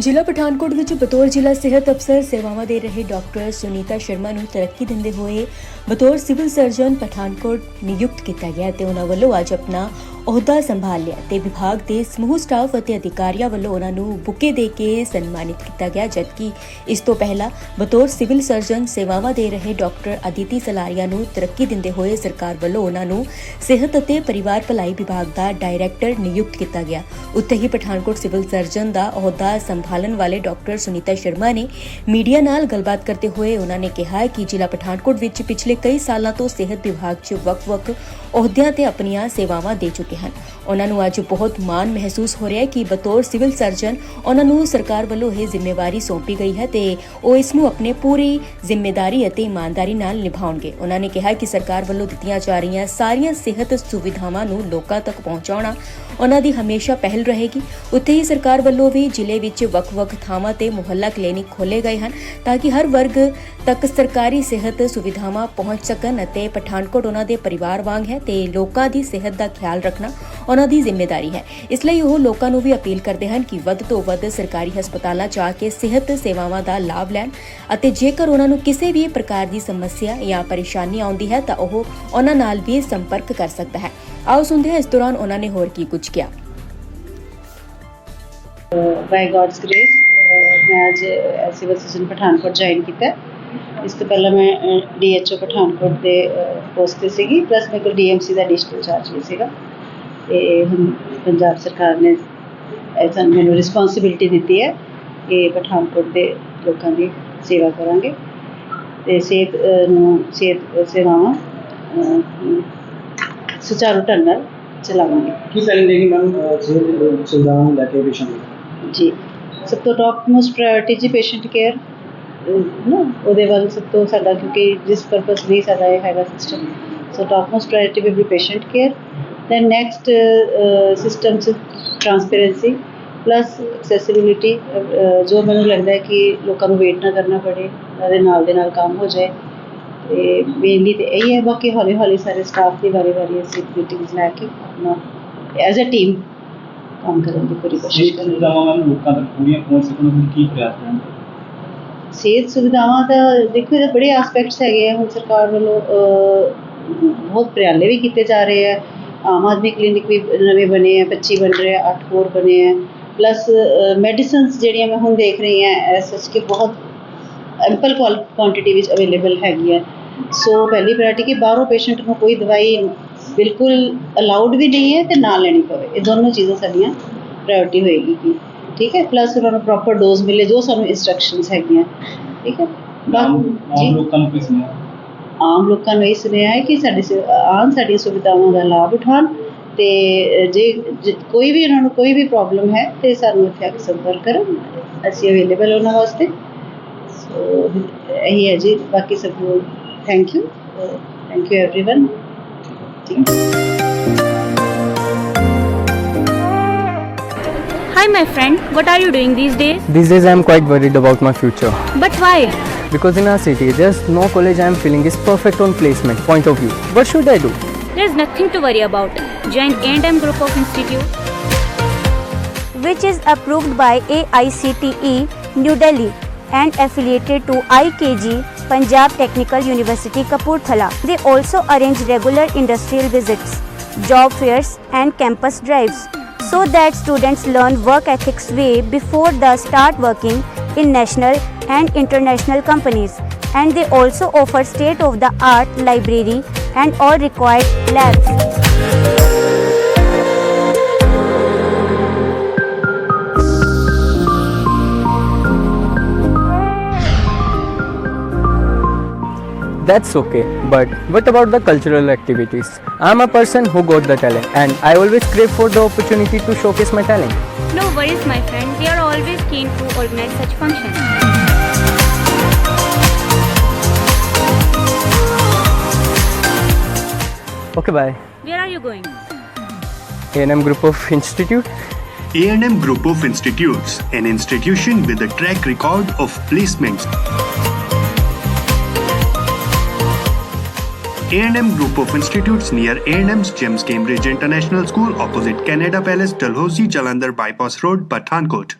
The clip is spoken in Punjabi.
ਜ਼ਿਲ੍ਹਾ ਪਠਾਨਕੋਟ ਵਿੱਚ ਬਤੌਰ ਜ਼ਿਲ੍ਹਾ ਸਿਹਤ ਅਫਸਰ ਸੇਵਾਵਾਂ ਦੇ ਰਹੇ ਡਾਕਟਰ ਸੁਨੀਤਾ ਸ਼ਰਮਾ ਨੂੰ ਤਰੱਕੀ ਦਿੰਦੇ ਹੋਏ ਬਤੌਰ ਸਿਵਲ ਸਰਜਨ ਪਠਾਨਕੋਟ ਨਿਯੁਕਤ ਕੀਤਾ ਗਿਆ ਤੇ ਉਹਨਾਂ ਵੱਲੋਂ ਅੱਜ ਆਪਣਾ ਅਹੁਦਾ ਸੰਭਾਲ ਲਿਆ ਤੇ ਵਿਭਾਗ ਦੇ ਸਮੂਹ ਸਟਾਫ ਅਤੇ ਅਧਿਕਾਰੀਆਂ ਵੱਲੋਂ ਉਹਨਾਂ ਨੂੰ ਬੁਕੇ ਦੇ ਕੇ ਸਨਮਾਨਿਤ ਕੀਤਾ ਗਿਆ, ਜਦਕਿ ਇਸ ਤੋਂ ਪਹਿਲਾਂ ਬਤੌਰ ਸਿਵਲ ਸਰਜਨ ਸੇਵਾਵਾਂ ਦੇ ਰਹੇ ਡਾਕਟਰ ਅਦਿਤੀ ਸਲਾਰੀਆ ਨੂੰ ਤਰੱਕੀ ਦਿੰਦੇ ਹੋਏ ਸਰਕਾਰ ਵੱਲੋਂ ਉਹਨਾਂ ਨੂੰ ਸਿਹਤ ਅਤੇ ਪਰਿਵਾਰ ਭਲਾਈ ਵਿਭਾਗ ਦਾ ਡਾਇਰੈਕਟਰ ਨਿਯੁਕਤ ਕੀਤਾ ਗਿਆ। ਉੱਥੇ ਹੀ ਪਠਾਨਕੋਟ ਸਿਵਲ ਸਰਜਨ ਦਾ ਅਹੁਦਾ ਸੰਭਾਲਣ ਵਾਲੇ ਡਾਕਟਰ ਸੁਨੀਤਾ ਸ਼ਰਮਾ ਨੇ ਮੀਡੀਆ ਨਾਲ ਗੱਲਬਾਤ ਕਰਦੇ ਹੋਏ ਉਹਨਾਂ ਨੇ ਕਿਹਾ ਕਿ ਜ਼ਿਲ੍ਹਾ ਪਠਾਨਕੋਟ ਵਿੱਚ ਪਿਛਲੇ ਕਈ ਸਾਲਾਂ ਤੋਂ ਸਿਹਤ ਵਿਭਾਗ 'ਚ ਵੱਖ-ਵੱਖ ਅਹੁਦਿਆਂ ਤੇ ਆਪਣੀਆਂ ਸੇਵਾਵਾਂ ਦੇ ਚੁੱਕੇ ਹਨ। ਉਹਨਾਂ ਨੂੰ ਅੱਜ ਬਹੁਤ ਮਾਣ ਮਹਿਸੂਸ ਹੋ ਰਿਹਾ ਹੈ ਕਿ ਬਤੌਰ ਸਿਵਲ ਸਰਜਨ ਉਹਨਾਂ ਨੂੰ ਸਰਕਾਰ ਵੱਲੋਂ ਇਹ ਜ਼ਿੰਮੇਵਾਰੀ ਸੌਂਪੀ ਗਈ ਹੈ ਤੇ ਉਹ ਇਸ ਨੂੰ ਆਪਣੇ ਪੂਰੀ ਜ਼ਿੰਮੇਵਾਰੀ ਅਤੇ ਇਮਾਨਦਾਰੀ ਨਾਲ ਨਿਭਾਉਣਗੇ। ਉਹਨਾਂ ਨੇ ਕਿਹਾ ਕਿ ਸਰਕਾਰ ਵੱਲੋਂ ਦਿੱਤੀਆਂ ਜਾ ਰਹੀਆਂ ਸਾਰੀਆਂ ਸਿਹਤ ਸੁਵਿਧਾਵਾਂ ਨੂੰ ਲੋਕਾਂ ਤੱਕ ਪਹੁੰਚਾਉਣਾ ਉਹਨਾਂ ਦੀ ਹਮੇਸ਼ਾ ਪਹਿਲ ਰਹੇਗੀ। ਉੱਥੇ ਹੀ ਸਰਕਾਰ ਵੱਲੋਂ ਵੀ ਜ਼ਿਲ੍ਹੇ ਵਿੱਚ ਵੱਖ-ਵੱਖ ਥਾਵਾਂ ਤੇ ਮੁਹੱਲਾ ਕਲੀਨਿਕ ਖੋਲੇ ਗਏ ਹਨ ਤਾਂ ਕਿ ਹਰ ਵਰਗ ਤੱਕ ਸਰਕਾਰੀ ਸਿਹਤ ਸੁਵਿਧਾਵਾਂ ਪਹੁੰਚ ਸਕਣ ਅਤੇ ਪਠਾਨਕੋਟ ਉਹਨਾਂ ਦੇ ਪਰਿਵਾਰ ਵਾਂਗ ਹੈ ਤੇ ਲੋਕਾਂ ਦੀ ਸਿਹਤ ਦਾ ਖਿਆਲ ਰੱਖਣਾ ਉਹਨਾਂ ਦੀ ਜ਼ਿੰਮੇਵਾਰੀ ਹੈ। ਇਸ ਲਈ ਉਹ ਲੋਕਾਂ ਨੂੰ ਵੀ ਅਪੀਲ ਕਰਦੇ ਹਨ ਕਿ ਵੱਧ ਤੋਂ ਵੱਧ ਸਰਕਾਰੀ ਹਸਪਤਾਲਾਂ 'ਚ ਆ ਕੇ ਸਿਹਤ ਸੇਵਾਵਾਂ ਦਾ ਲਾਭ ਲੈਣ ਅਤੇ ਜੇਕਰ ਉਹਨਾਂ ਨੂੰ ਕਿਸੇ ਵੀ ਪ੍ਰਕਾਰ ਦੀ ਸਮੱਸਿਆ ਜਾਂ ਪਰੇਸ਼ਾਨੀ ਆਉਂਦੀ ਹੈ ਤਾਂ ਉਹ ਉਹਨਾਂ ਨਾਲ ਵੀ ਸੰਪਰਕ ਕਰ ਸਕਦਾ ਹੈ। ਆਓ ਸੁਣਦੇ ਹਾਂ, ਇਸ ਦੌਰਾਨ ਉਹਨਾਂ ਨੇ ਹੋਰ ਕੀ ਕੁਝ ਕਿਹਾ। ਬਾਈ ਗॉड्स ਗ੍ਰੇਸ ਮੈਂ ਅੱਜ ਸਿਵਲ ਸਰਜਨ ਪਠਾਨਕੋਟ ਜੁਆਇਨ ਕੀਤਾ। ਹੈ। ਇਸ ਤੋਂ ਪਹਿਲਾਂ ਮੈਂ ਡੀਐਚਓ ਪਠਾਨਕੋਟ ਦੇ ਪੋਸਟ ਤੇ ਸੀਗੀ ਪਲੱਸ ਮੇਰੇ ਕੋਲ ਡੀਐਮਸੀ ਦਾ ਡਿਸਟ੍ਰਿਕਟ ਚਾਰਜ ਵੀ ਸੀਗਾ। ਤੇ ਹੁਣ ਪੰਜਾਬ ਸਰਕਾਰ ਨੇ ਸਾਨੂੰ ਮੈਨੂੰ ਰਿਸਪੌਂਸਿਬਿਲਟੀ ਦਿੱਤੀ ਹੈ ਕਿ ਪਠਾਨਕੋਟ ਦੇ ਲੋਕਾਂ ਦੀ ਸੇਵਾ ਕਰਾਂਗੇ ਤੇ ਸਿਹਤ ਨੂੰ ਸਿਹਤ ਸੇਵਾਵਾਂ ਸੁਚਾਰੂ ਢੰਗ ਨਾਲ ਚਲਾਵਾਂਗੇ। ਕੀ ਦੇਗੀ ਮੈਮ ਸਿਹਤ ਸੁਵਿਧਾਵਾਂ ਨੂੰ ਲੈ ਕੇ ਪੇਸ਼ੈਂਟ ਜੀ ਸਭ ਤੋਂ ਟੌਪ ਮੋਸਟ ਪ੍ਰਾਇੋਰਟੀ ਜੀ ਪੇਸ਼ੈਂਟ ਕੇਅਰ ਨਾ ਉਹਦੇ ਵੱਲ ਸਭ ਤੋਂ ਸਾਡਾ ਕਿਉਂਕਿ ਜਿਸ ਪਰਪਸ ਲਈ ਸਾਡਾ ਇਹ ਹੈਗਾ system so top most priority ਵੀ patient care then next system ਚ ਟ੍ਰਾਂਸਪੇਰੈਂਸੀ ਪਲੱਸ ਐਕਸੈਸਿਬਿਲਿਟੀ ਜੋ ਮੈਨੂੰ ਲੱਗਦਾ ਹੈ ਕਿ ਲੋਕਾਂ ਨੂੰ ਵੇਟ ਨਾ ਕਰਨਾ ਪੜੇ ਉਹਦੇ ਨਾਲ ਦੇ ਨਾਲ ਕੰਮ ਹੋ ਜਾਏ ਤੇ ਮੇਨਲੀ ਤੇ ਇਹੀ ਹੈ ਬਾਕੀ ਹੌਲੀ ਹੌਲੀ ਸਾਰੇ ਸਟਾਫ ਦੀ ਵਾਰੀ ਵਾਰੀ ਅਸੀਂ ਮੀਟਿੰਗਸ ਲੈ ਕੇ ਆਪਣਾ ਐਜ਼ ਅ ਟੀਮ ਕੰਮ ਕਰਨ ਦੀ ਪੂਰੀ ਕੋਸ਼ਿਸ਼ ਕਰਾਂਗੇ। ਸੁਵਿਧਾਵਾਂ ਮੈਮ ਲੋਕਾਂ ਤੱਕ ਪੂਰੀਆਂ ਪਹੁੰਚ ਸਕਣ ਲਈ ਕੀ ਪ੍ਰਯਾਸ ਕਰਨ ਸਿਹਤ ਸੁਵਿਧਾਵਾਂ ਦਾ ਦੇਖੋ ਇਹਦੇ ਬੜੇ ਐਸਪੈਕਟਸ ਹੈਗੇ ਆ ਹੁਣ ਸਰਕਾਰ ਵੱਲੋਂ ਬਹੁਤ ਪ੍ਰਯਾਲੇ ਵੀ ਕੀਤੇ ਜਾ ਰਹੇ ਆ। ਆਮ ਆਦਮੀ ਕਲੀਨਿਕ ਵੀ ਨਵੇਂ ਬਣੇ ਆ 25 ਬਣ ਰਹੇ ਆ 8 ਹੋਰ ਬਣੇ ਆ। ਪਲੱਸ ਮੈਡੀਸਿਨਸ ਜਿਹੜੀਆਂ ਮੈਂ ਹੁਣ ਦੇਖ ਰਹੀ ਹਾਂ ਐਸ ਸੱਚ ਕਿ ਬਹੁਤ ਐਂਪਲ ਕੁਆਂਟੀਟੀ ਵਿੱਚ ਅਵੇਲੇਬਲ ਹੈਗੀ ਹੈ ਸੋ ਪਹਿਲੀ ਪ੍ਰਾਇੋਰਟੀ ਕਿ ਬਾਹਰੋਂ ਪੇਸ਼ੈਂਟ ਨੂੰ ਕੋਈ ਦਵਾਈ ਬਿਲਕੁਲ ਅਲਾਉਡ ਵੀ ਨਹੀਂ ਹੈ ਤੇ ਨਾ ਲੈਣੀ ਪਵੇ। ਇਹ ਦੋਨੋਂ ਚੀਜ਼ਾਂ ਸਾਡੀਆਂ ਪ੍ਰਾਇੋਰਟੀ ਹੋਏਗੀ ਕਿ। ਠੀਕ ਹੈ? ਪਲੱਸ ਉਹਨਾਂ ਨੂੰ ਪ੍ਰੋਪਰ ਡੋਜ਼ ਮਿਲੇ ਜੋ ਸਾਨੂੰ ਇਨਸਟਰਕਸ਼ਨਸ ਹੈਗੀਆਂ। ਠੀਕ ਹੈ? ਬਾਕੀ ਲੋਕਾਂ ਨੂੰ ਕੀ ਸੁਣਿਆ ਆਮ ਲੋਕਾਂ ਨੂੰ ਇਹ ਸੁਣਿਆ ਹੈ ਕਿ ਸਾਡੀ ਸੇ- ਆਉਣ ਸਾਡੀਆਂ ਸੁਵਿਧਾਵਾਂ ਦਾ ਲਾਭ ਉਠਾਉਣ ਤੇ ਜੇ ਜੇ ਕੋਈ ਵੀ ਉਹਨਾਂ ਨੂੰ ਕੋਈ ਵੀ ਪ੍ਰੋਬਲਮ ਹੈ ਤੇ ਸਾਨੂੰ ਇੱਥੇ ਆ ਕੇ ਸੰਪਰਕ ਕਰਨ ਅਸੀਂ ਅਵੇਲੇਬਲ ਉਹਨਾਂ ਵਾਸਤੇ ਸੋ ਇਹੀ ਹੈ ਜੀ ਬਾਕੀ ਸਭ ਨੂੰ thank you thank you everyone Hi, my friend. What are you doing these days? These days I am quite worried about my future. But why? Because in our city, there's no college I am feeling is perfect on placement point of view. What should I do? There's nothing to worry about. Join A&M Group of Institute. which is approved by AICTE New Delhi and affiliated to IKG Punjab Technical University Kapurthala. They also arrange regular industrial visits, job fairs and campus drives so that students learn work ethics way before they start working in national and international companies. And they also offer state of the art library and all required labs. That's okay. But what about the cultural activities? I'm a person who got the talent and I always crave for the opportunity to showcase my talent. No worries, my friend. We are always keen to organize such functions. Okay, bye. Where are you going? A&M Group of Institute. A&M Group of Institutes, an institution with a track record of placements. A&M Group of Institutes near A&M's James Cambridge International School opposite Canada Palace, Dalhousie, Jalandhar Bypass Road, Pathankot.